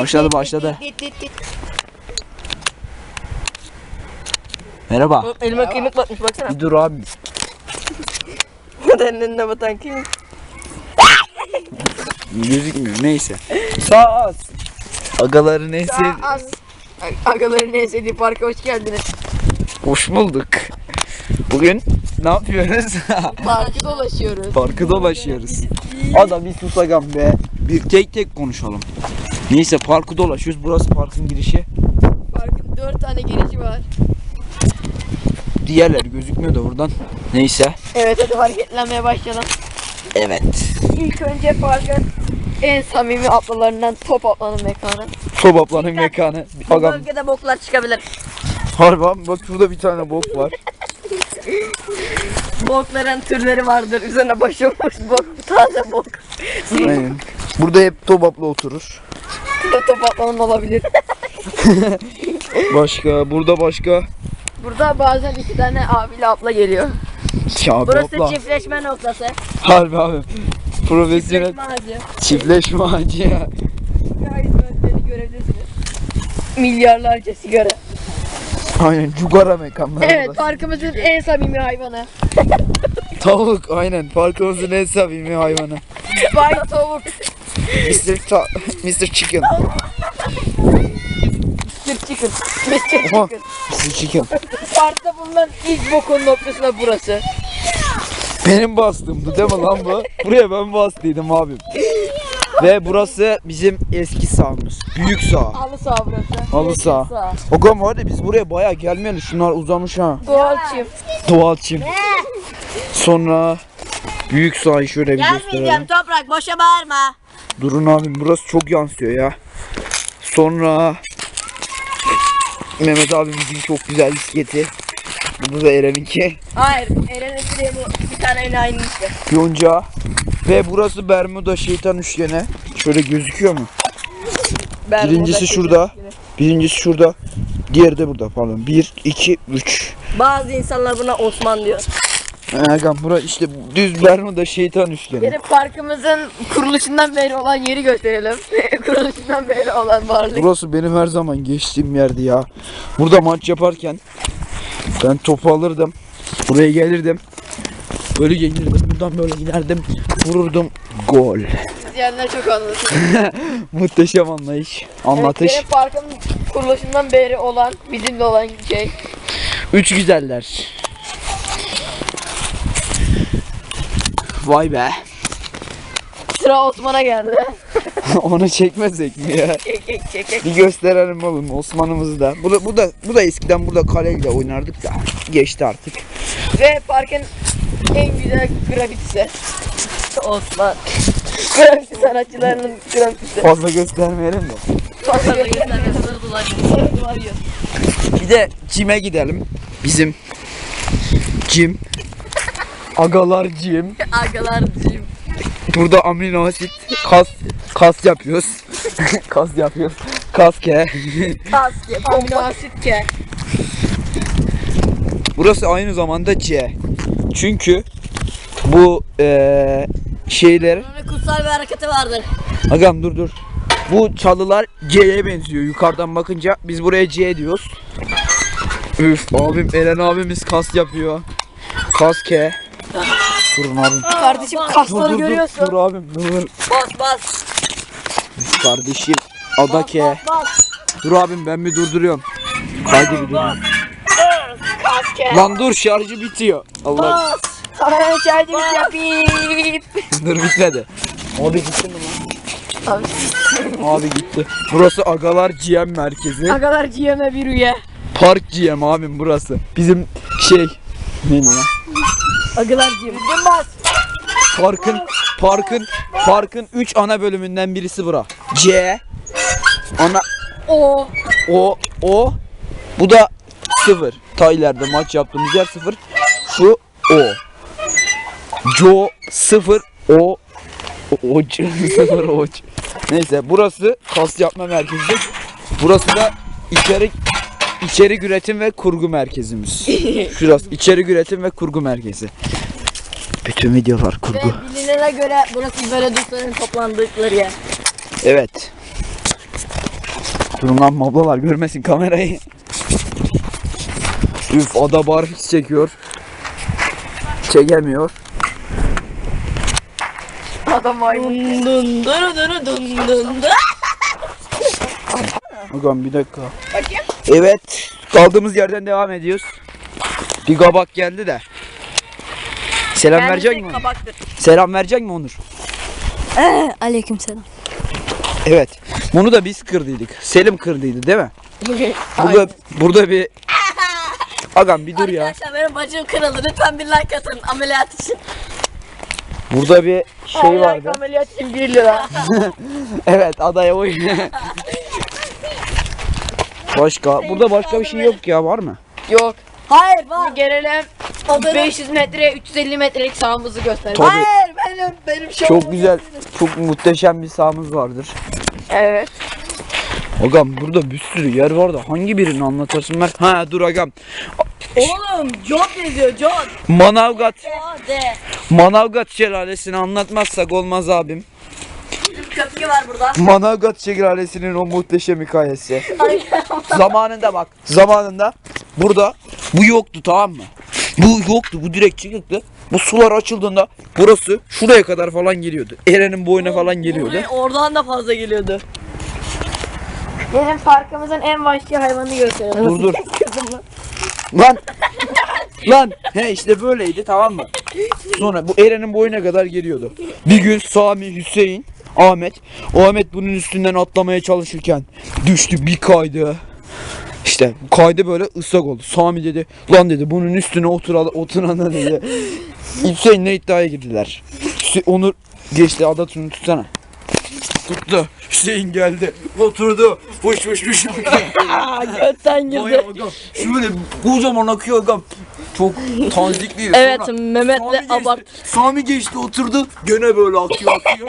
Başladı, başladı. Merhaba. Elime kıymık batmış baksana. Bir dur abi. Eline batan kıymık. Gözükmüyor neyse. Sağ az. Agaları neyse. Az. Agaların en sevdiği parka hoş geldiniz. Hoş bulduk. Bugün ne yapıyoruz? Parkı dolaşıyoruz. Parkı dolaşıyoruz. Adam bir sus agam be. Bir tek tek konuşalım. Neyse parkı dolaşıyoruz. Burası parkın girişi. Parkın dört tane girişi var. Diğerler gözükmüyor da buradan. Neyse. Evet hadi hareketlenmeye başlayalım. Evet. İlk önce parkın en samimi atlalarından top atlanın mekanı. Sobapların mekanı. Bu Agam. bölgede boklar çıkabilir. Harbi abi, bak şurada bir tane bok var. Bokların türleri vardır. Üzerine başılmış bok, taze bok. Aynen. Burada hep tobapla oturur. Burada top atlanan olabilir. Başka, burada başka. Burada bazen iki tane abiyle abla geliyor. Ya abi Burası abla. çiftleşme noktası. Harbi abi. Profesyonel Çiftleşme ağacı. çiftleşme ağacı ya. Sigara hizmetlerini görebilirsiniz. Milyarlarca sigara. Aynen cugara mekanlar Evet burası. parkımızın en samimi hayvanı. Tavuk aynen parkımızın en samimi hayvanı. Bay tavuk. Mr. Ta Mr. Chicken. Mr. Chicken. Mr. Oha. Chicken. Mr. Chicken. Parkta bulunan ilk bokun noktası da burası. Benim bastığımdı değil mi lan bu? Buraya ben bastıydım abim. Ve burası bizim eski sahamız. Büyük saha. Halı saha burası. Halı saha. saha. Ogam hadi biz buraya bayağı gelmeyeli. Şunlar uzamış ha. Doğal çim. Doğal çim. Sonra büyük sahayı şöyle bir gösterelim. toprak boşa bağırma. Durun abim burası çok yansıyor ya. Sonra Mehmet abimizin çok güzel bisikleti. Bu da Eren'inki. Hayır Eren'in bu bir tane aynı işte. Yonca. Ve burası Bermuda şeytan üçgeni. Şöyle gözüküyor mu? Birincisi şurada. Birincisi şurada. Diğeri de burada pardon. 1, 2, 3. Bazı insanlar buna Osman diyor. Agam bura işte düz Bermuda şeytan üçgeni. Yeri parkımızın kuruluşundan beri olan yeri gösterelim. kuruluşundan beri olan varlık. Burası benim her zaman geçtiğim yerdi ya. Burada maç yaparken ben topu alırdım. Buraya gelirdim. Böyle gelirdim. Buradan böyle giderdim. Vururdum. Gol. İzleyenler çok anlatıyor. Muhteşem anlayış. Anlatış. Evet, benim parkın kuruluşundan beri olan, bizimle olan şey. Üç güzeller. Vay be. Sıra Osman'a geldi. Onu çekmesek mi ya? Çek çek çek çek. Bir gösterelim oğlum Osman'ımızı da. Bu da, bu da, bu da eskiden burada kaleyle oynardık da. Geçti artık. Ve parkın en güzel grafitisi. Osman. Grafiti sanatçılarının grafitisi. Fazla göstermeyelim de. Fazla sarı dolaşıyor. Bir de cime gidelim. Bizim cim. Agalar cim. Agalarcığım. Burada amino asit kas kas yapıyoruz. kas yapıyoruz. Kaske. Kaske. Amino asit ke. Burası aynı zamanda C. Çünkü bu eee şeyler kutsal bir hareketi vardır. Agam dur dur. Bu çalılar C'ye benziyor yukarıdan bakınca. Biz buraya C diyoruz. Üf abim Eren abimiz kas yapıyor. Kas ke. Durun abim. Kardeşim Dur kasları dur dur. görüyorsun. Dur abim dur. Bas bas. Kardeşim. Ada ke. bas. Dur abim ben bir durduruyorum. Haydi bir dur. Kaske. Lan dur şarjı bitiyor. Allah. Bas. Kameranın şarjını yapayım. dur bitmedi. Abi gitti mi lan? Abi. Abi gitti. Burası Agalar GM merkezi. Agalar GM'e bir üye. Park GM abim burası. Bizim şey neydi lan? Düzgün bas. Parkın parkın parkın 3 ana bölümünden birisi bura. C ana O. o o bu da 0. Ta ileride maç yaptığımız yer 0. Şu o. Jo 0 o o 0 o. Neyse burası kas yapma merkezi. Burası da içerik içerik üretim ve kurgu merkezimiz. Şurası içerik üretim ve kurgu merkezi. Bütün videolar Ve kurgu. bilinene göre burası böyle dostların toplandıkları yer. Evet. Durun lan ablalar görmesin kamerayı. Üf ada barfiks çekiyor. Çekemiyor. Adam maymun. Dun dun dun dun dun dun. Bakalım bir dakika. Bakayım. Evet. Kaldığımız yerden devam ediyoruz. Bir kabak geldi de. Selam verecek mi? Kabaktır. Selam verecek mi Onur? Aleykümselam. Evet. Bunu da biz kırdıydık. Selim kırdıydı değil mi? Burada burada bir Agam bir dur ya. Arkadaşlar benim bacım kırıldı. Lütfen bir like atın ameliyat için. Burada bir şey vardı. Ameliyat için 1 lira. Evet adaya oy. Başka. Burada başka bir şey yok ya var mı? Yok. Hayır var. Gelelim Odanın- 500 metre 350 metrelik sahamızı gösterelim. Tabii. Hayır benim benim şu Çok güzel, çok muhteşem bir sahamız vardır. Evet. Agam burada bir sürü yer var da hangi birini anlatasın ben? Ha dur agam. Oğlum John yazıyor John. Manavgat. Manavgat şelalesini anlatmazsak olmaz abim. Köprü var burada. Manavgat şelalesinin o muhteşem hikayesi. zamanında bak, zamanında burada bu yoktu tamam mı? Bu yoktu, bu direkt çıkıktı. Bu sular açıldığında burası şuraya kadar falan geliyordu. Eren'in boyuna falan geliyordu. Buraya oradan da fazla geliyordu. Gelin parkımızın en vahşi hayvanını gösterelim. Dur dur. Lan. Lan. He işte böyleydi tamam mı? Sonra bu Eren'in boyuna kadar geliyordu. Bir gün Sami, Hüseyin, Ahmet. O Ahmet bunun üstünden atlamaya çalışırken düştü bir kaydı. İşte kaydı böyle ıslak oldu. Sami dedi lan dedi bunun üstüne oturan, oturana dedi. Hüseyin'le iddiaya girdiler. Hüse- Onur geçti Adatürk'ünü tutsana. Tuttu. Hüseyin geldi. Oturdu. Fış fış fış. Götten Vay girdi. agam. Şöyle kocaman akıyor agam. Çok tanzikliydi. Evet Sonra Mehmet'le Sami geçti, abart. Sami geçti oturdu. Gene böyle akıyor akıyor.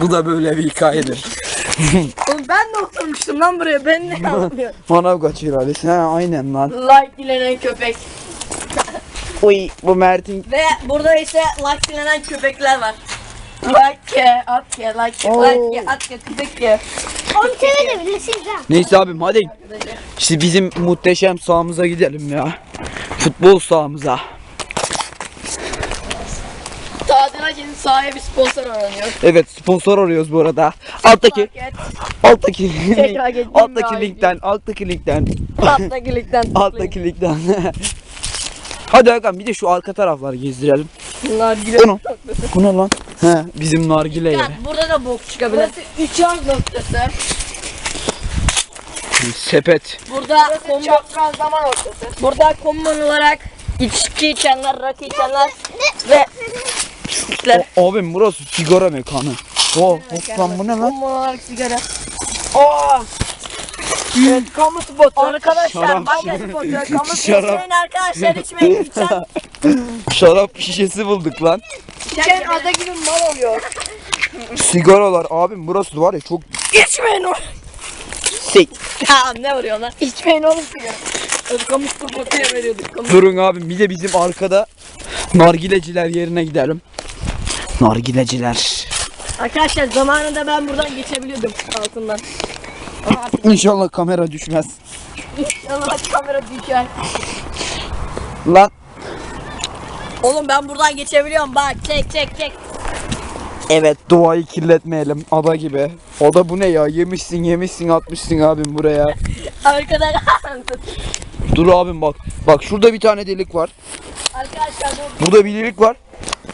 Bu da böyle bir hikayedir. Oğlum ben de oturmuştum lan buraya. Ben ne yapmıyorum? Manavgat şelalesi. Ha aynen lan. Like dilenen köpek. Uy bu Mert'in. Ve burada ise like dilenen köpekler var. Like, at ke, like ke, Oo. like ke, at ke, köpek ke. Onu çevirebilirsiniz ha. Neyse abim hadi. İşte bizim muhteşem sahamıza gidelim ya. Futbol sahamıza. Tadına şimdi sahaya bir sponsor aranıyor. Evet sponsor arıyoruz bu arada. Alttaki Market. alttaki Tekrar geçeyim alttaki daha linkten alttaki linkten Alttaki ligden. alttaki linkten. Hadi Hakan bir de şu arka tarafları gezdirelim. Bunlar Bu ne? Bu ne lan? He, bizim nargile yeri. Yani burada da bok çıkabilir. Burası 3 yaz noktası. Sepet. Burada Burası kombo, çapraz zaman noktası. burada kombon olarak içki içenler, rakı içenler ve pislikler. O, abim burası sigara mekanı. Oh, of lan bu ne lan? Olarak sigara. Oo. Evet, kamu spotu. Arkadaşlar Şarap spotu. Kamu Şarap. içmeyin arkadaşlar içmeyin lütfen. Şarap şişesi bulduk lan. Sen ada gibi mal oluyor. Sigaralar abim burası var ya çok İçmeyin o. sik. Tamam ne vuruyorsun lan? İçmeyin oğlum sigara. Hadi kamu spotuya veriyorduk. Kamu Durun abim bir de bizim arkada nargileciler yerine gidelim. Nargileciler. Arkadaşlar zamanında ben buradan geçebiliyordum altından. İnşallah kamera düşmez. Allah kamera düşer. Lan Oğlum ben buradan geçebiliyorum bak çek çek çek. evet doğayı kirletmeyelim ada gibi. Ada bu ne ya yemişsin yemişsin atmışsın abim buraya. Arkadaşlar Dur abim bak. Bak şurada bir tane delik var. Arkadaşlar bu Burada bir delik var.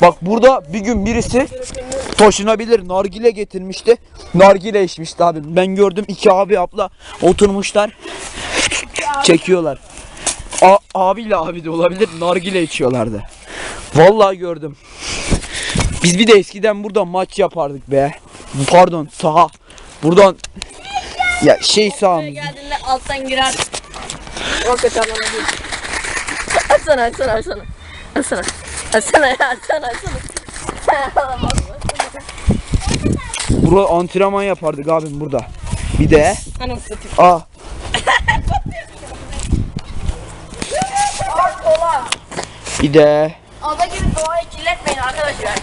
Bak burada bir gün birisi taşınabilir nargile getirmişti. Nargile içmişti abi. Ben gördüm iki abi abla oturmuşlar. Çekiyorlar. A abiyle abi de olabilir nargile içiyorlardı. Vallahi gördüm. Biz bir de eskiden burada maç yapardık be. Pardon saha. Buradan ya şey sahamız. geldiğinde alttan girer. Bana değil. Açsana açsana açsana. Açsana. Açsana ya açsana açsana. Burada antrenman yapardık abim burada. Bir de Kola. bir de Ada gibi doğayı kirletmeyin arkadaşlar.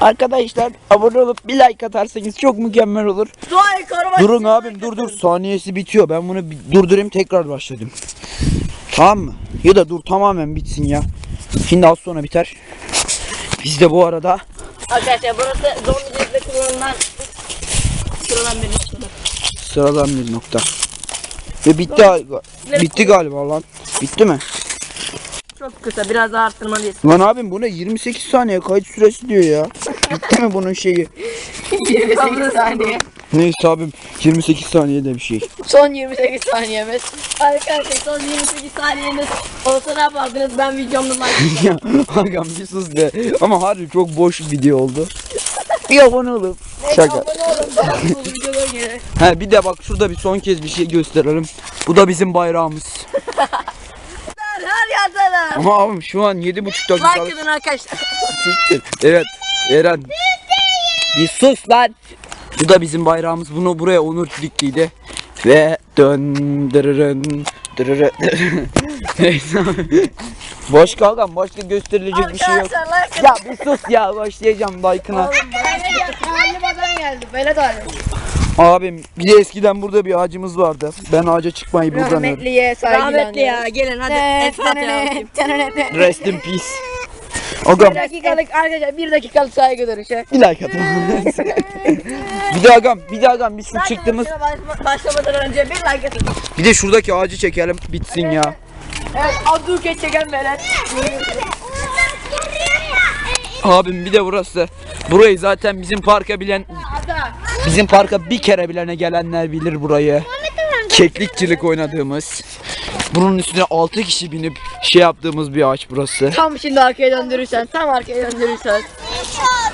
Arkadaşlar abone olup bir like atarsanız çok mükemmel olur. Doğayı korumak Durun abim dur dur saniyesi bitiyor. Ben bunu durdurayım tekrar başladım. Tamam mı? Ya da dur tamamen bitsin ya. Şimdi az sonra biter. Biz de bu arada Arkadaşlar burası zorlu cezbe kurulundan kurulan bir noktadır. sıradan bir nokta. Ve bitti galiba. Bitti galiba lan. Bitti mi? Çok kısa biraz daha arttırmalıyız. Lan abim bu ne 28 saniye kayıt süresi diyor ya. Bitti mi bunun şeyi? 28 saniye. Neyse abim 28 saniyede bir şey. Son 28 saniyemiz. Arkadaşlar son 28 saniyeniz olsa ne yapardınız ben videomda like ya agam bir sus be. Ama harbi çok boş bir video oldu. Bir abone olup. Şaka. Abone olun. Ha bir de bak şurada bir son kez bir şey gösterelim. Bu da bizim bayrağımız. her yerde Ama abim şu an 7,5 dakika. Like arkadaşlar. Evet. Eren. Bir sus lan. Bu da bizim bayrağımız. Bunu buraya Onur diktiydi. Ve döndürürün dırırı. Neyse. Boş kalkan başka gösterilecek bir şey yok. Ya bir sus ya başlayacağım Ali. Abim bir de eskiden burada bir ağacımız vardı. Ben ağaca çıkmayı buradan öğrendim. Rahmetliye saygı Rahmetli ya gelin hadi El Fatiha okuyayım. Rest in peace. Agam Bir dakikalık arkadaşlar bir dakikalık saygı duruşu. bir like atın. bir de agam bir de agam biz şu çıktığımız Başlama- Başlamadan önce bir like atın. bir de şuradaki ağacı çekelim bitsin ya. Evet Abdülkeç çeken velet. Abim bir de burası. Burayı zaten bizim parka bilen Ada. bizim parka bir kere bilene gelenler bilir burayı. Keklikçilik oynadığımız. Bunun üstüne 6 kişi binip şey yaptığımız bir ağaç burası. Tam şimdi arkaya döndürürsen, tam arkaya döndürürsen.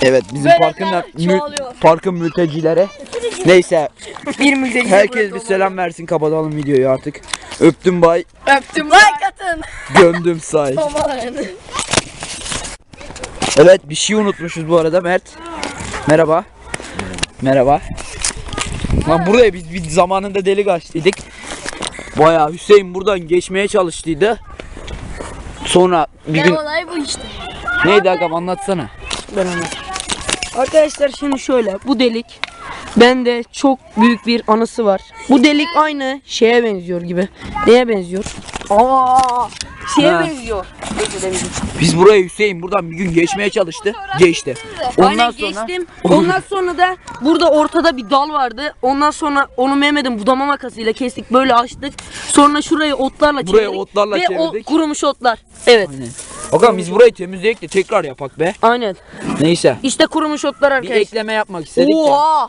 Evet bizim Veletler parkın da mü- çoğalıyor. parkın mültecileri. Neyse Bir mülteci. herkes bir selam versin kapatalım videoyu artık. Öptüm bay, Öptüm. Like atın. gömdüm say. Aman. Evet bir şey unutmuşuz bu arada Mert. Merhaba. Merhaba. Lan buraya biz bir zamanında delik açtıydık. Bayağı Hüseyin buradan geçmeye çalıştıydı. Sonra bir gün olay bu işte. neydi agam anlatsana. Arkadaşlar şimdi şöyle bu delik bende çok büyük bir anısı var. Bu delik aynı şeye benziyor gibi. Neye benziyor? Aa, şeye Ha. benziyor. Biz buraya Hüseyin buradan bir gün geçmeye çalıştı. Geçti. Ondan Aynen sonra geçtim. Ondan sonra da burada ortada bir dal vardı. Ondan sonra onu Mehmet'in budama makasıyla kestik. Böyle açtık. Sonra şurayı otlarla Buraya çevirdik. otlarla Ve o kurumuş otlar. Evet. Aynen. Agam biz burayı temizleyek de tekrar yapak be. Aynen. Neyse. İşte kurumuş otlar Bir arkadaşlar. ekleme yapmak istedik de. Oha!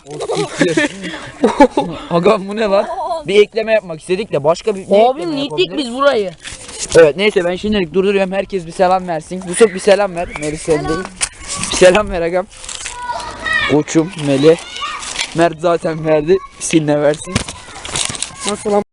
Agam bu ne lan? Bir ekleme yapmak istedik de başka bir ne Abim ekleme nittik yapabiliriz? biz burayı. Evet neyse ben şimdilik durduruyorum. Herkes bir selam versin. Yusuf bir selam ver. Melih sen değil. Bir selam ver agam. Koçum Melih. Mert zaten verdi. Sinne versin. Nasıl lan?